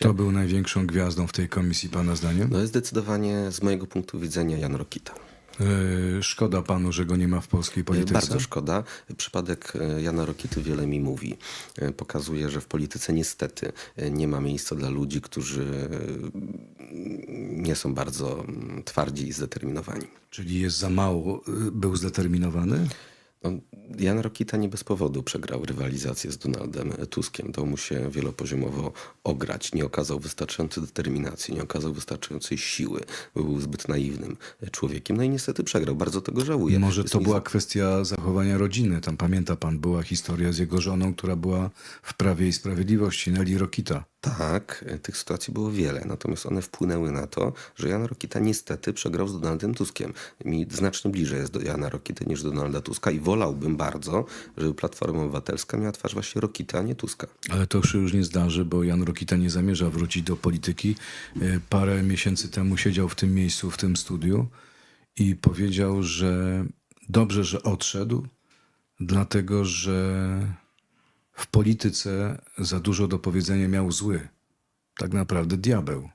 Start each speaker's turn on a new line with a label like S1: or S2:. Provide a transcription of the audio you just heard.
S1: Kto był największą gwiazdą w tej komisji, pana zdaniem?
S2: No jest zdecydowanie z mojego punktu widzenia Jan Rokita.
S1: E, Szkoda panu, że go nie ma w polskiej polityce.
S2: Bardzo szkoda. Przypadek e, Jana Rokity wiele mi mówi. E, Pokazuje, że w polityce niestety nie ma miejsca dla ludzi, którzy nie są bardzo mm, twardzi i zdeterminowani.
S1: Czyli jest za mało, był zdeterminowany?
S2: No, Jan Rokita nie bez powodu przegrał rywalizację z Donaldem Tuskiem. Dał mu się wielopoziomowo ograć. Nie okazał wystarczającej determinacji, nie okazał wystarczającej siły. Był zbyt naiwnym człowiekiem. No i niestety przegrał. Bardzo tego żałuję.
S1: Może
S2: Jest
S1: to była kwestia zachowania rodziny. Tam pamięta pan, była historia z jego żoną, która była w Prawie i Sprawiedliwości, Nelly Rokita.
S2: Tak, e, tych sytuacji było wiele, natomiast one wpłynęły na to, że Jan Rokita niestety przegrał z Donaldem Tuskiem. Mi znacznie bliżej jest do Jana Rokity niż do Donalda Tuska i wolałbym bardzo, żeby Platforma Obywatelska miała twarz właśnie Rokita, a nie Tuska.
S1: Ale to się już nie zdarzy, bo Jan Rokita nie zamierza wrócić do polityki. E, Parę miesięcy temu siedział w tym miejscu, w tym studiu i powiedział, że dobrze, że odszedł, dlatego że w polityce za dużo do powiedzenia miał zły. Tak naprawdę diabeł.